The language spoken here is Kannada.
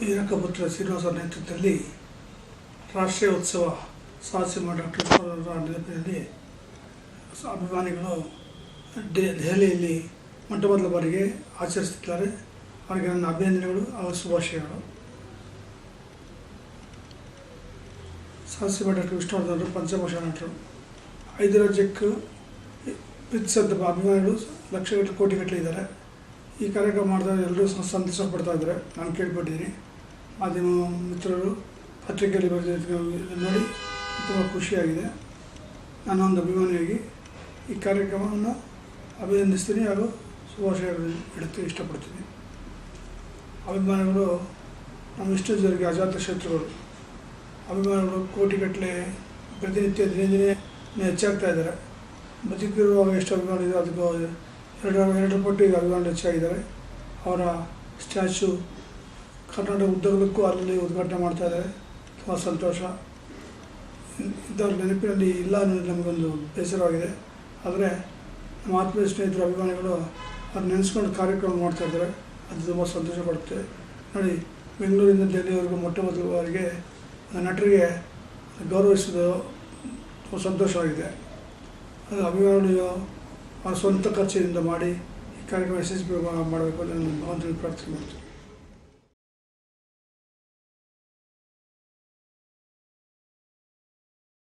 ವೀರಕಪುತ್ರ ಶ್ರೀನಿವಾಸ ನೇತೃತ್ವದಲ್ಲಿ ರಾಷ್ಟ್ರೀಯ ಉತ್ಸವ ಸಾಹಸಿಮ ಡಾಕ್ಟರ್ ವಿಶ್ವನಾಥರ ನೆನಪಿನಲ್ಲಿ ಅಭಿಮಾನಿಗಳು ದೆಹಲಿಯಲ್ಲಿ ಮೊಟ್ಟ ಬಾರಿಗೆ ಆಚರಿಸುತ್ತಿದ್ದಾರೆ. ಅವರಿಗೆ ನನ್ನ ಅಭಿನಂದನೆಗಳು ಹಾಗೂ ಶುಭಾಶಯಗಳು. ಸಾಹಸಿಮ ಡಾಕ್ಟರ್ ವಿಷ್ಣುವರ್ಧನರು ಪಂಚಭಾಷ ನಟರು ಐದು ರಾಜ್ಯಕ್ಕೂ ಪ್ರೀತಿಸಿದ ಅಭಿಮಾನಿಗಳು ಲಕ್ಷಗಟ್ಟಲೆ ಕೋಟಿಗಟ್ಟಲೆ ಇದ್ದಾರೆ. ಈ ಕಾರ್ಯಕ್ರಮ ಮಾಡಿದಾಗ ಎಲ್ಲರೂ ಸಂತೋಷ ಪಡ್ತಾ ಇದ್ದಾರೆ. ನಾನು ಕೇಳ್ಪಟ್ಟಿದ್ದೀನಿ ಮಾಧ್ಯಮ ಮಿತ್ರರು ಪತ್ರಿಕೆಯಲ್ಲಿ ಬರೆದಿದ್ದು ನೋಡಿ ತುಂಬ ಖುಷಿಯಾಗಿದೆ. ನಾನೊಂದು ಅಭಿಮಾನಿಯಾಗಿ ಈ ಕಾರ್ಯಕ್ರಮವನ್ನು ಅಭಿನಂದಿಸ್ತೀನಿ ಹಾಗೂ ಶುಭಾಶಯ ಇಡುತ್ತೆ ಇಷ್ಟಪಡ್ತೀನಿ ಅಭಿಮಾನಿಗಳು ನಮ್ಮ ಇಷ್ಟು ಜನರಿಗೆ ಅಜಾತ ಶತ್ರುಗಳು. ಅಭಿಮಾನಿಗಳು ಕೋಟಿಗಟ್ಟಲೆ ಪ್ರತಿನಿತ್ಯ ದಿನೇ ದಿನೇ ಹೆಚ್ಚಾಗ್ತಾ ಇದ್ದಾರೆ. ಬದುಕಿರುವಾಗ ಎಷ್ಟು ಅಭಿಮಾನಿ ಇದೆ ಅದಕ್ಕೂ ಎರಡು ಎರಡು ಪಟ್ಟು ಈಗ ಅಭಿಮಾನಿ ಹೆಚ್ಚಾಗಿದ್ದಾರೆ. ಅವರ ಸ್ಟ್ಯಾಚು ಕರ್ನಾಟಕ ಉದ್ಯೋಗಕ್ಕೂ ಅಲ್ಲಿ ಉದ್ಘಾಟನೆ ಮಾಡ್ತಾ ಇದ್ದಾರೆ. ತುಂಬ ಸಂತೋಷ. ಇಂಥವ್ರ ನೆನಪಿನಲ್ಲಿ ಇಲ್ಲ ಅನ್ನೋದು ನಮಗೊಂದು ಬೇಸರವಾಗಿದೆ. ಆದರೆ ನಮ್ಮ ಆತ್ಮೀಯ ಸ್ನೇಹಿತರ ಅಭಿಮಾನಿಗಳು ಅವ್ರು ನೆನೆಸ್ಕೊಂಡು ಕಾರ್ಯಕ್ರಮ ಮಾಡ್ತಾಯಿದ್ದಾರೆ ಅದು ತುಂಬ ಸಂತೋಷ ಪಡುತ್ತೆ ನೋಡಿ, ಬೆಂಗಳೂರಿಂದ ದೆಹಲಿವರೆಗೂ ಮೊಟ್ಟ ಮೊದಲ ಬಾರಿಗೆ ನಟರಿಗೆ ಗೌರವಿಸೋದು ತುಂಬ ಸಂತೋಷವಾಗಿದೆ. ಅದು ಅಭಿಮಾನಿಗಳು ಅವ್ರ ಸ್ವಂತ ಖರ್ಚಿನಿಂದ ಮಾಡಿ ಈ ಕಾರ್ಯಕ್ರಮ ಯಶಸ್ವಿ ಮಾಡಬೇಕು ಅಂತ ನಾನು ಭಗವಂತನಿಗೆ ಪ್ರಾರ್ಥನೆ ಮಾಡ್ತೀನಿ.